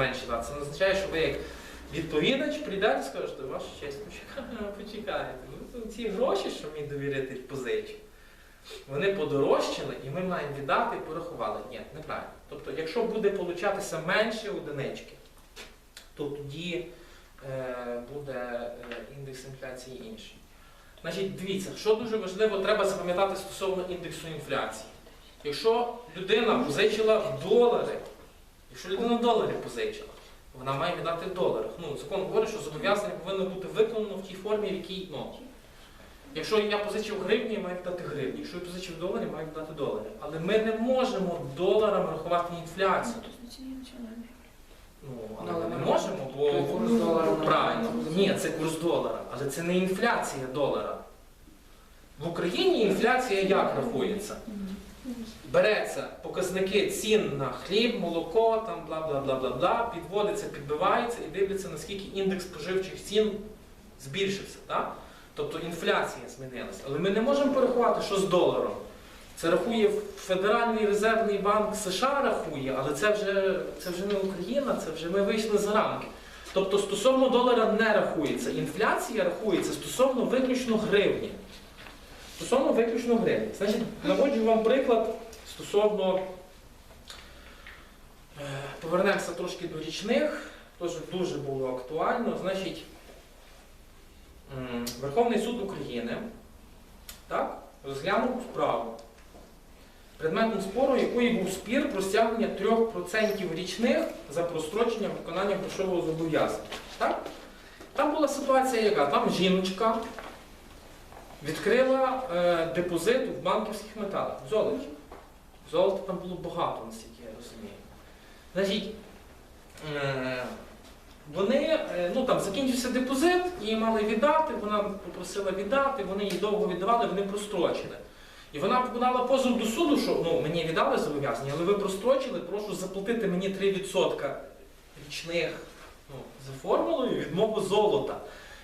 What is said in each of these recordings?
менше дати. Це не означає, що ви як відповідач прийдете і скажете, ваша честь, почекайте, почекайте. Ну, ці гроші, що мені довірити позичу, вони подорожчали і ми маємо віддати і порахували. Ні, неправильно. Тобто, якщо буде получатися менше одинички, то тоді е, буде е, індекс інфляції інший. Значить, дивіться, що дуже важливо, треба запам'ятати стосовно індексу інфляції. Якщо людина позичила в долари, якщо людина в доларі позичила, вона має віддати в доларах. Ну, закон говорить, що зобов'язання повинно бути виконано в тій формі, в якій ну, Якщо я позичив гривні, я маю віддати гривні. Якщо я позичив долари, маю віддати долари. Але ми не можемо доларами рахувати інфляцію. Ну, але ми не можемо, бо Курс долара правильно. Ні, це курс долара, але це не інфляція долара. В Україні інфляція як рахується? Береться показники цін на хліб, молоко, там бла бла бла бла бла, підводиться, підбивається і дивляться, наскільки індекс споживчих цін збільшився. Так? Тобто інфляція змінилася. Але ми не можемо порахувати, що з доларом. Це рахує Федеральний резервний банк США рахує, але це вже, це вже не Україна, це вже ми вийшли за рамки. Тобто стосовно долара не рахується. Інфляція рахується стосовно виключно гривні. Стосовно виключно гривні. Значить, наводжу вам приклад стосовно. е, Повернемося трошки до річних, теж дуже було актуально. Значить, Верховний суд України так, розглянув справу, предметом спору якої був спір про стягнення 3% річних за прострочення виконання грошового зобов'язання. Там була ситуація яка? Там жіночка відкрила е, депозит в банківських металах, в золоті. Золота там було багато, наскільки я розумію. Значить, е, вони, е, ну там закінчився депозит, її мали віддати, вона попросила віддати, вони їй довго віддавали, вони прострочили. І вона подала позов до суду, що ну, мені віддали зобов'язання, але ви прострочили, прошу заплатити мені 3% річних ну, за формулою відмову золота.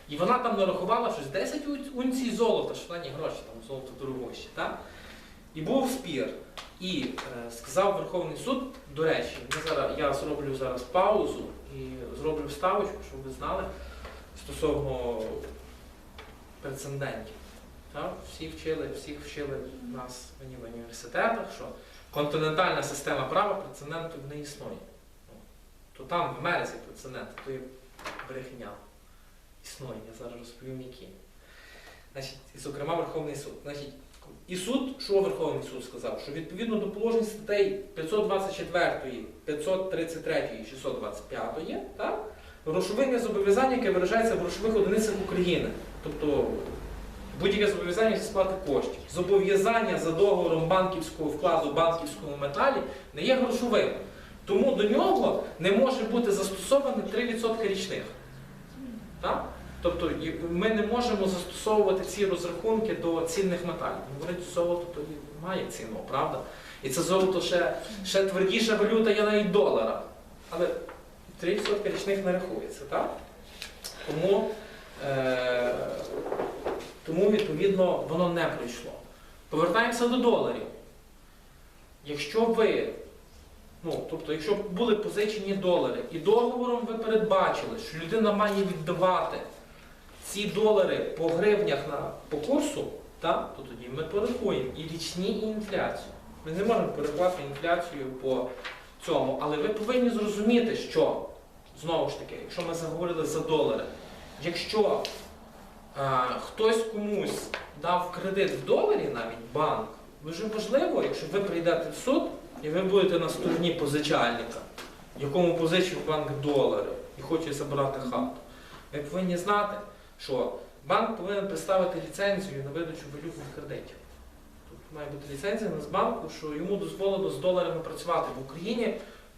І вона там нарахувала щось 10 унцій золота, шалені гроші, там золото дорогощі. Так? І був спір. І е, сказав Верховний суд, до речі, зараз, я зроблю зараз паузу і зроблю вставочку, щоб ви знали стосовно прецедентів. Так? Всі вчили, всіх вчили нас мені в університетах, що континентальна система права прецедентів не існує. Ну, То там в Америці прецеденти, то є брехня. Існує, я зараз розповім які. Значить, і, зокрема, Верховний суд. Значить, і суд, що Верховний суд сказав? Що відповідно до положень статей 524, 533 і 625, так? грошове зобов'язання, яке виражається в грошових одиницях України. Тобто будь-яке зобов'язання зі сплати коштів. Зобов'язання за договором банківського вкладу в банківському металі не є грошовим. Тому до нього не може бути застосовано 3% річних. Так? Тобто ми не можемо застосовувати ці розрахунки до цінних металів. Говорить, золото то має ціну, правда? І це золото ще, ще твердіша валюта є навіть долара. Але 3% річних не рахується, так? Тому, е, тому, відповідно, воно не пройшло. Повертаємося до доларів. Якщо ви, ну, тобто, якщо були позичені долари, і договором ви передбачили, що людина має віддавати ці долари по гривнях на, по курсу, та, то тоді ми порахуємо. І річні, і інфляцію. Ми не можемо порахувати інфляцію по цьому, але ви повинні зрозуміти, що знову ж таки, якщо ми заговорили за долари, якщо а, хтось комусь дав кредит в доларі, навіть банк, дуже важливо, якщо ви прийдете в суд і ви будете на стороні позичальника, якому позичив банк долари і хоче забрати хату, ви повинні знати, що банк повинен представити ліцензію на видачу валютних кредитів. Тут має бути ліцензія на банку, що йому дозволено з доларами працювати в Україні.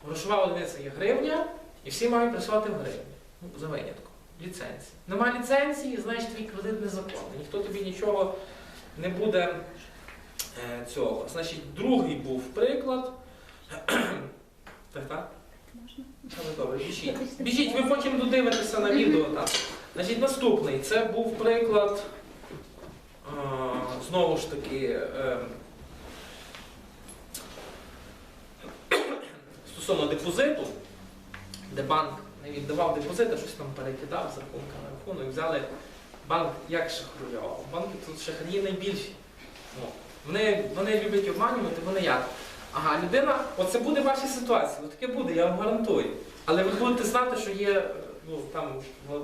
Грошова одиниця є гривня, і всі мають працювати в гривні. Ну, за винятком. Ліцензія. Нема ліцензії, значить твій кредит незаконний. Ніхто тобі нічого не буде е, цього. Значить, другий був приклад. так, так? Але добре, біжіть. Біжіть, ви потім додивитеся на відео. Так. Значить, наступний. Це був приклад. е, знову ж таки. е, стосовно депозиту. де банк не віддавав депозити, щось там перекидав з рахунка на рахунок, взяли банк як шахрував. Банки тут шахраї найбільші. Ну, вони, вони люблять обманювати, вони як? Ага, людина, оце буде ваша ситуація, таке буде, я вам гарантую. Але ви будете знати, що є, ну там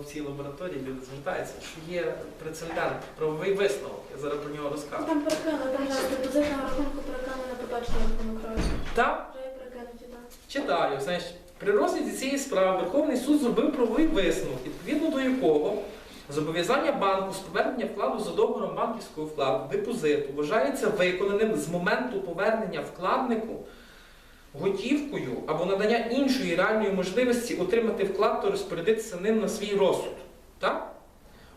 в цій лабораторії люди звертаються, що є прецедент, правовий висновок, я зараз про нього розкажу. Там перекинули, там на депозитного рахунку перекинули на поточний рахунок гроші. Так, Вже перекинуті, так. читаю, знаєш, при розгляді цієї справи Верховний суд зробив правовий висновок, відповідно до якого зобов'язання банку з повернення вкладу за договором банківського вкладу депозиту вважається виконаним з моменту повернення вкладнику готівкою або надання іншої реальної можливості отримати вклад та розпорядитися ним на свій розсуд. Так?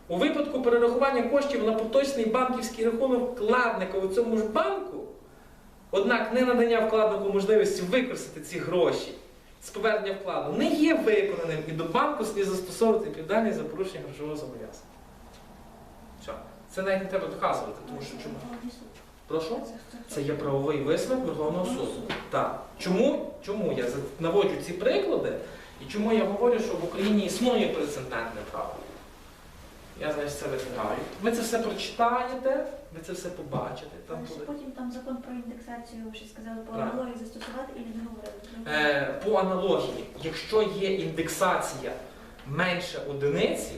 У випадку перерахування коштів на поточний банківський рахунок вкладника у цьому ж банку, однак не надання вкладнику можливості використати ці гроші з повернення вкладу не є виконаним і до банку слід застосовувати відповідальність за порушення грошового зобов'язання. Це навіть не треба доказувати, тому що чому? Прошу? Це є правовий висновок Верховного суду. Так. Чому, чому я наводжу ці приклади і чому я говорю, що в Україні існує прецедентне право? Я значить це витягаю. Ви це все прочитаєте, ви це все побачите. Там Але потім там закон про індексацію ще сказали по Так. аналогії застосувати і не говорили. Е, по аналогії, якщо є індексація менше одиниці.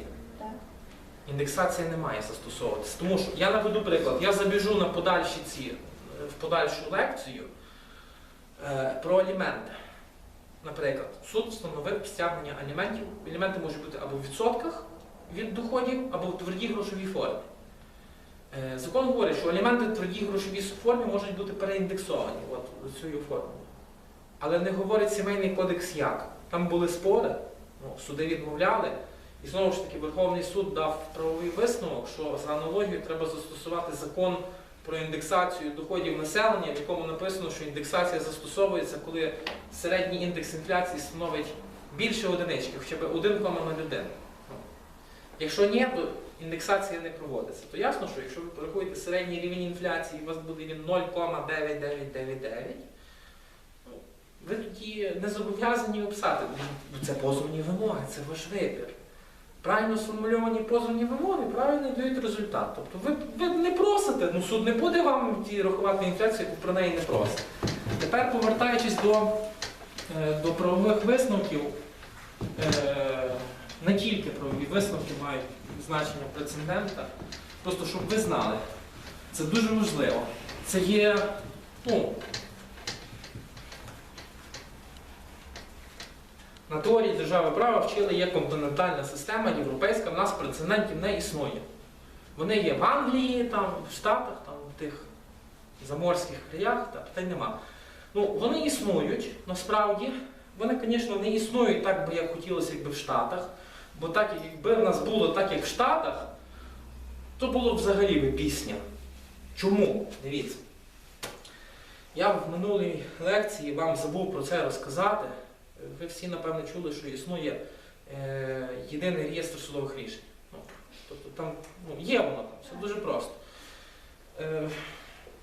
Індексація не має застосовуватися. Тому що я наведу приклад, я забіжу на подальші ці, е, в подальшу лекцію е, про аліменти. Наприклад, суд встановив стягнення аліментів. Аліменти можуть бути або в відсотках від доходів, або в твердій грошовій формі. Е, Закон говорить, що аліменти в твердій грошовій формі можуть бути переіндексовані от, цією формою. Але не говорить сімейний кодекс як. Там були спори, ну, суди відмовляли. І знову ж таки Верховний суд дав правовий висновок, що за аналогією треба застосувати закон про індексацію доходів населення, в якому написано, що індексація застосовується, коли середній індекс інфляції становить більше одинички, хоча б 1,01. Ну, Якщо ні, то індексація не проводиться. То ясно, що якщо ви порахуєте середній рівень інфляції, у вас буде він 0,9999, ну, ви тоді не зобов'язані описати. Це позовні вимоги, це ваш вибір. Правильно сформульовані позовні вимоги правильно дають результат. Тобто ви, ви не просите, ну суд не буде вам ті рахувати інфляцію, як ви про неї не просите. Тепер повертаючись до, е, до правових висновків, е, не тільки правові висновки мають значення прецедента, просто щоб ви знали, це дуже важливо. Це є, ну, На теорії держави права вчили є континентальна система, європейська, в нас прецедентів не існує. Вони є в Англії, там, в Штатах, там, в тих заморських краях, та питань нема. Ну, вони існують, насправді. Вони, звісно, не існують так, би як хотілося, якби в Штатах. Бо так, якби в нас було так, як в Штатах, то було б взагалі би пісня. Чому? Дивіться. Я в минулій лекції вам забув про це розказати. Ви всі, напевно, чули, що існує е, єдиний реєстр судових рішень. Ну, тобто там ну, є воно там, все дуже просто. Е,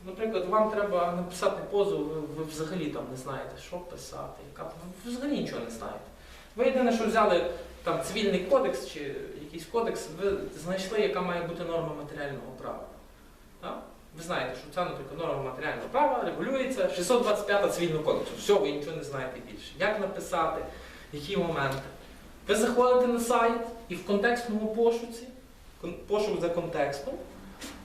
наприклад, вам треба написати позов, ви, ви взагалі там не знаєте, що писати, яка, ви взагалі нічого не знаєте. Ви єдине, що взяли там цивільний кодекс чи якийсь кодекс, ви знайшли, яка має бути норма матеріального права. Так? Ви знаєте, що ця, наприклад, норма матеріального права регулюється 625 цивільного кодексу. Все, ви нічого не знаєте більше. Як написати, які моменти. Ви заходите на сайт і в контекстному пошуці, пошук за контекстом,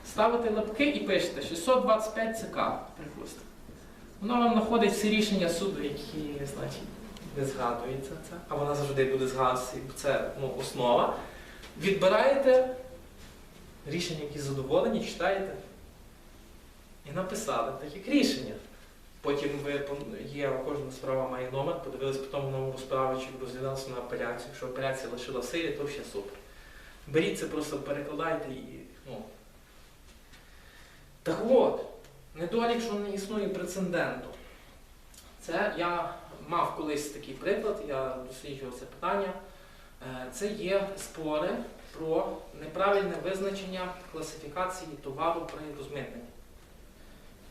ставите лапки і пишете 625 ЦК, припустимо. Воно вам знаходить всі рішення суду, які, значить, не згадується це, а вона завжди буде згадуватися, це ну, основа. Відбираєте рішення, які задоволені, читаєте. Написали так рішення. Потім ви є, кожна справа має номер, подивились по тому номеру справи, чи розглядалася на апеляцію. Якщо апеляція лишила силі, то ще супер. Беріть це, просто перекладайте і. Ну. Так от, недолік, що не існує прецеденту. Це я мав колись такий приклад, я досліджував це питання. Е, Це є спори про неправильне визначення класифікації товару при розмитненні.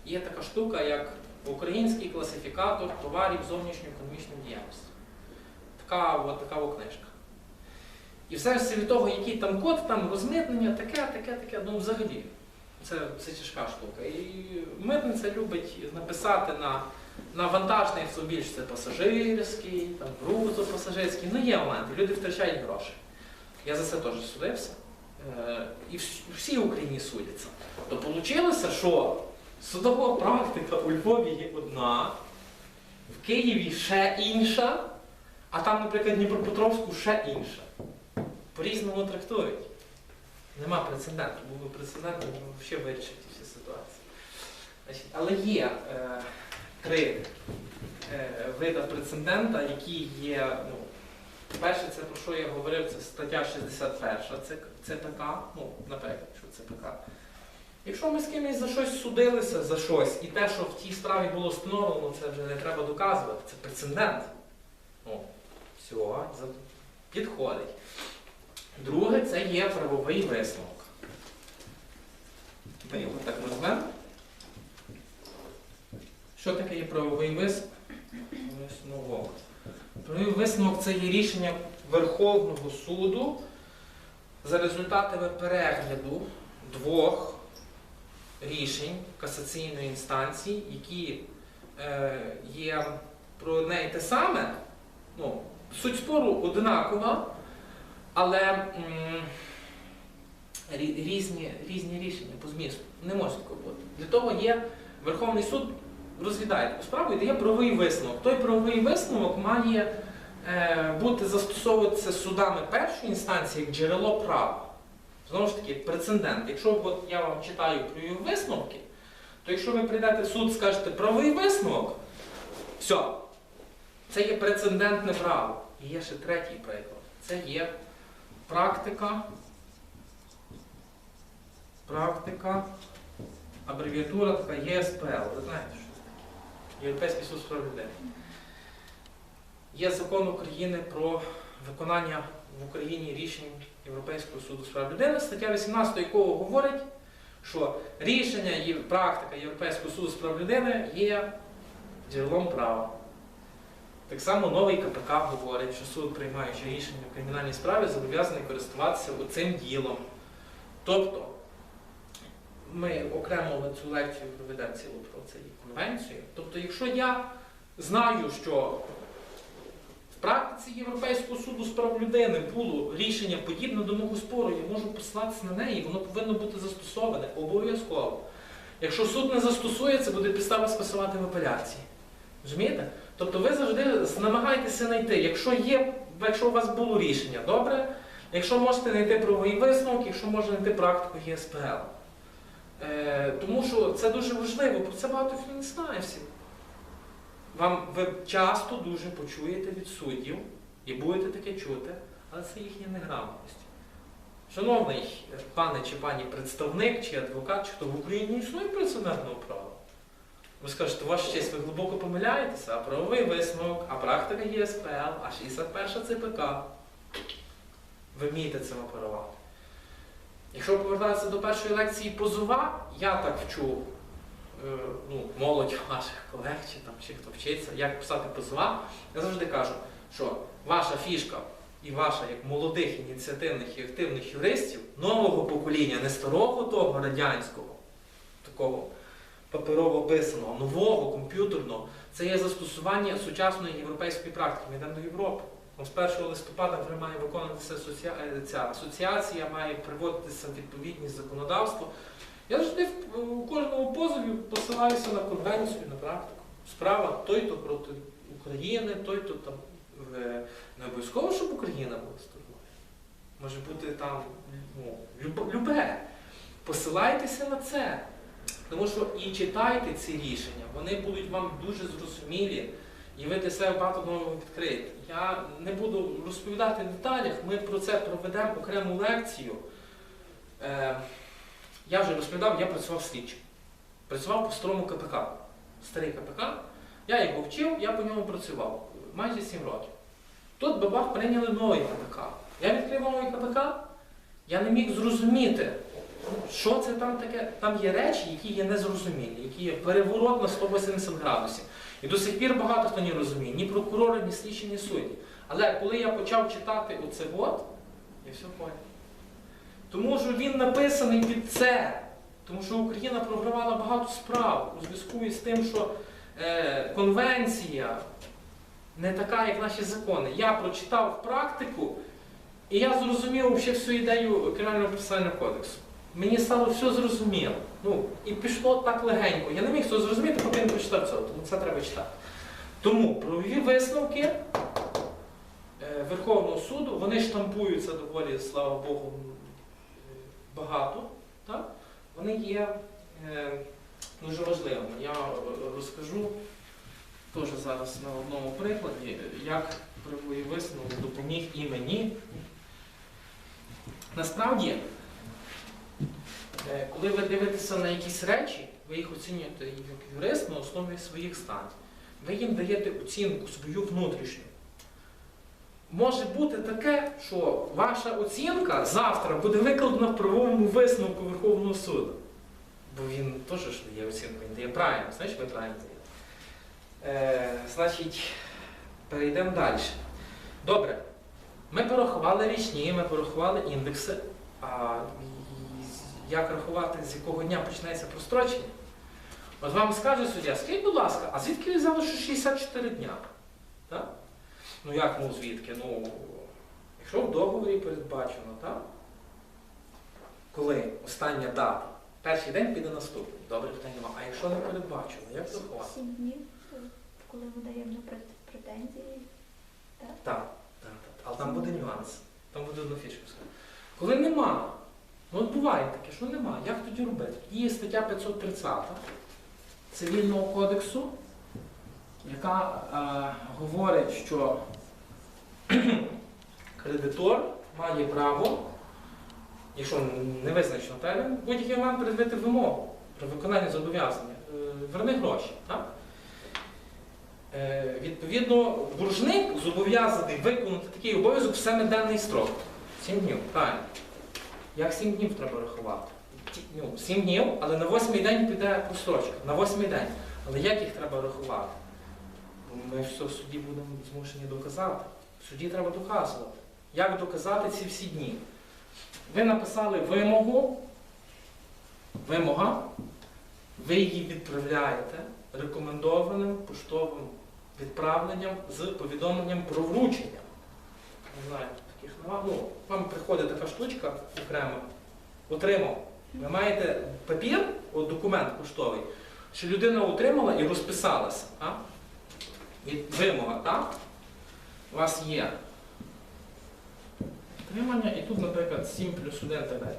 Є така штука, як український класифікатор товарів зовнішньоекономічної діяльності. така, от така о книжка. І все ж від того, який там код, там розмитнення, таке, таке, таке, ну взагалі. Це, це тяжка штука. І митниця любить написати на, на вантажний автомобіль, що пасажирський, там грузопасажирський. Ну є моменти, люди втрачають гроші. Я за це теж судився. Е, і вс- всі в Україні судяться. То вийшло, що судова практика у Львові є одна, в Києві ще інша, а там, наприклад, Дніпропетровську ще інша. По-різному трактують. Нема прецеденту. Був би прецедент, ми ще вирішити всі ситуації. Значить, але є е, три е, види прецедента, які є. Ну, перше, це про що я говорив, це стаття 61 це ЦПК, ну, наприклад, що ЦПК. Якщо ми з кимось за щось судилися за щось, і те, що в тій справі було встановлено, це вже не треба доказувати, це прецедент. Ну, все, підходить. Друге, це є правовий висновок. Ми його так назвемо. Що таке є правовий вис- висновок? Правовий висновок це є рішення Верховного суду за результатами перегляду двох рішень касаційної інстанції, які е, є про одне і те саме. Ну, суть спору одинакова, але різні, різні рішення по змісту. Не може такого бути. Для того є Верховний суд розглядає таку справу і дає правовий висновок. Той правовий висновок має е, бути застосовуватися судами першої інстанції як джерело права. Знову ж таки, прецедент. Якщо от я вам читаю правові висновки, то якщо ви прийдете в суд, скажете правовий висновок, все, це є прецедентне право. І є ще третій приклад. Це є практика. Практика, абревіатура така ЄСПЛ. Ви знаєте, що це таке? Європейський суд прав людини. Є закон України про виконання в Україні рішень Європейського суду з прав людини, стаття 18 якого говорить, що рішення і практика Європейського суду з прав людини є джерелом права. Так само новий КПК говорить, що суд, приймаючи рішення в кримінальній справі, зобов'язаний користуватися цим ділом. Тобто, ми окремо цю лекцію проведемо цілу про це конвенцію. Тобто, якщо я знаю, що практиці Європейського суду з прав людини було рішення подібне до мого спору, я можу посилатися на неї, воно повинно бути застосоване обов'язково. Якщо суд не застосує, це буде підстава скасувати в апеляції. Розумієте? Тобто ви завжди намагаєтеся знайти, якщо є, якщо у вас було рішення, добре, якщо можете знайти правовий висновок, якщо можете знайти практику ЄСПЛ. Е, тому що це дуже важливо, про це багато хто не знає всі. Вам ви часто дуже почуєте від суддів і будете таке чути, але це їхня неграмотність. Шановний пане чи пані представник, чи адвокат, чи хто в Україні існує прецедентного права. Ви скажете, ваша честь, ви глибоко помиляєтеся, а правовий висновок, а практика ЄСПЛ, а 61 ЦПК. Ви вмієте цим оперувати. Якщо повертатися до першої лекції позова, я так вчу е, ну, молодь ваших колег чи там чи хто вчиться, як писати позова, я завжди кажу, що ваша фішка і ваша як молодих ініціативних і активних юристів нового покоління, не старого того радянського, такого паперово писаного, нового, комп'ютерного, це є застосування сучасної європейської практики. Ми йдемо до Європи. З 1 листопада вже має виконуватися е, асоціація, має приводитися відповідність законодавство. Я завжди у кожному позові посилаюся на конвенцію, на практику. Справа той-то проти України, той-то там не обов'язково, щоб Україна була стороною. Може бути там ну, любе. Посилайтеся на це. Тому що і читайте ці рішення, вони будуть вам дуже зрозумілі, і ви для себе багато нового відкриєте. Я не буду розповідати в деталях, ми про це проведемо окрему лекцію. Я вже розповідав, я працював слідчим. Працював по старому КПК. Старий КПК. Я його вчив, я по ньому працював майже 7 років. Тут бабах прийняли новий КПК. Я відкрив новий КПК, я не міг зрозуміти, що це там таке? Там є речі, які є незрозумілі, які є переворот на 180 градусів. І до сих пір багато хто не розуміє, ні прокурори, ні слідчі, ні судді. Але коли я почав читати оце от, я все поняв. Тому що він написаний під це. Тому що Україна програвала багато справ у зв'язку із тим, що е, конвенція не така, як наші закони. Я прочитав практику, і я зрозумів ще всю ідею кримінального процесуального кодексу. Мені стало все зрозуміло. Ну, і пішло так легенько. Я не міг цього зрозуміти, поки не прочитав цього, тому це треба читати. Тому правові висновки е, Верховного суду, вони штампуються доволі, слава Богу, багато. Так? Вони є е, дуже важливими. Я е, розкажу теж зараз на одному прикладі, як правовий висновок допоміг і мені. Насправді, е, коли ви дивитеся на якісь речі, ви їх оцінюєте як юрист на основі своїх знань. Ви їм даєте оцінку свою внутрішню. Може бути таке, що ваша оцінка завтра буде викладена в правовому висновку Верховного суду. Бо він теж ж дає оцінку, він дає правильно, знаєш, ви правильно. Е, значить, перейдемо далі. Добре. Ми порахували річні, ми порахували індекси. А як рахувати, з якого дня починається прострочення? От вам скаже суддя, скажіть, будь ласка, а звідки ви взяли, що 64 дня? Так? Ну як ну звідки? Ну, якщо в договорі передбачено, так? Коли остання дата, перший день піде наступний. Добре, питань нема. А якщо не передбачено, як рахувати? Сім днів, коли ми даємо претензії. Так, так, так. Але там буде нюанс. Там буде одна фішка. Коли нема, ну от буває таке, що нема, як тоді робити? Є стаття 530 Цивільного кодексу, яка е, говорить, що кредитор має право, якщо не визначено термін, будь-який момент пред'явити вимогу про виконання зобов'язання. Е, верни гроші. Так? Е, Відповідно, боржник зобов'язаний виконати такий обов'язок в семиденний строк. Сім днів, правильно. Як сім днів треба рахувати? Ну, сім днів, але на восьмий день піде прострочка. На восьмий день. Але як їх треба рахувати? Ми все в суді будемо змушені доказати. В суді треба доказувати. Як доказати ці всі дні? Ви написали вимогу, вимога, ви її відправляєте рекомендованим поштовим відправленням з повідомленням про вручення. Не знаю, таких нема. Ну, вам приходить така штучка окрема, отримав. Ви маєте папір, от документ поштовий, що людина отримала і розписалася. А? Вимога, так? У вас є отримання, і тут, наприклад, 7 плюс 1 так далі.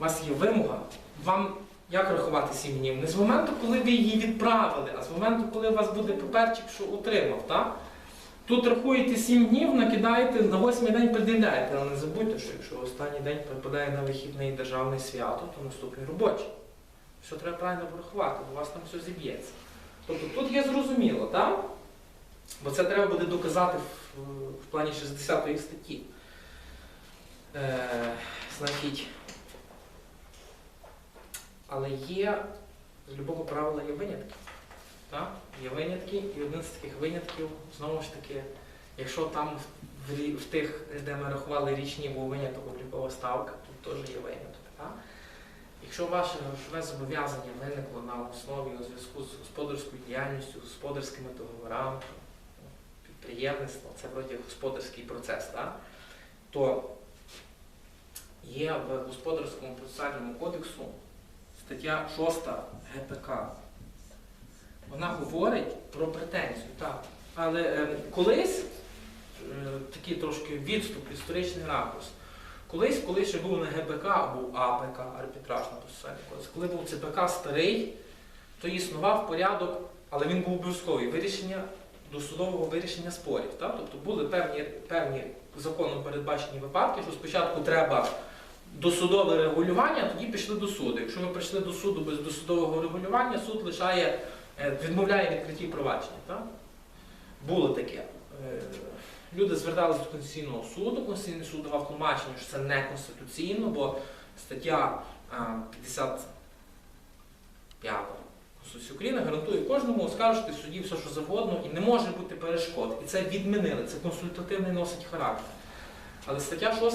У вас є вимога, вам як рахувати 7 днів? Не з моменту, коли ви її відправили, а з моменту, коли у вас буде паперчик, що отримав. Так? Тут рахуєте 7 днів, накидаєте, на 8 день пред'являєте, але не забудьте, що якщо останній день припадає на вихідний державний свято, то наступний робочий. Все треба правильно порахувати, бо у вас там все зіб'ється. Тобто тут є зрозуміло, так? Бо це треба буде доказати в, в плані 60 статті. Е, значить, але є, з любого правила є винятки. Так? Є винятки, і один з таких винятків, знову ж таки, якщо там в, в тих, де ми рахували річні, був виняток облікова ставка, тут теж є виняток. Так? Якщо ваше грошове зобов'язання виникло на основі у зв'язку з господарською діяльністю, господарськими договорами, підприємництво, це вроді господарський процес, так? то є в Господарському процесуальному кодексу стаття 6 ГПК. Вона говорить про претензію, так. Але е, колись, е, такий трошки відступ, історичний ракурс, колись, коли ще був не ГПК, а був АПК, арбітражний процесуальний кодекс, коли був ЦПК старий, то існував порядок, але він був обов'язковий вирішення досудового вирішення спорів. Так? Тобто були певні, певні законом передбачені випадки, що спочатку треба досудове регулювання, тоді пішли до суду. Якщо ви прийшли до суду без досудового регулювання, суд лишає, е, відмовляє відкритті провадження. Так? Було таке. Е, Люди зверталися до Конституційного суду, Конституційний суд давав тлумачення, що це не конституційно, бо стаття 55 Конституції України гарантує кожному оскаржити судді все, що завгодно, і не може бути перешкод. І це відмінили. Це консультативний носить характер. Але стаття 6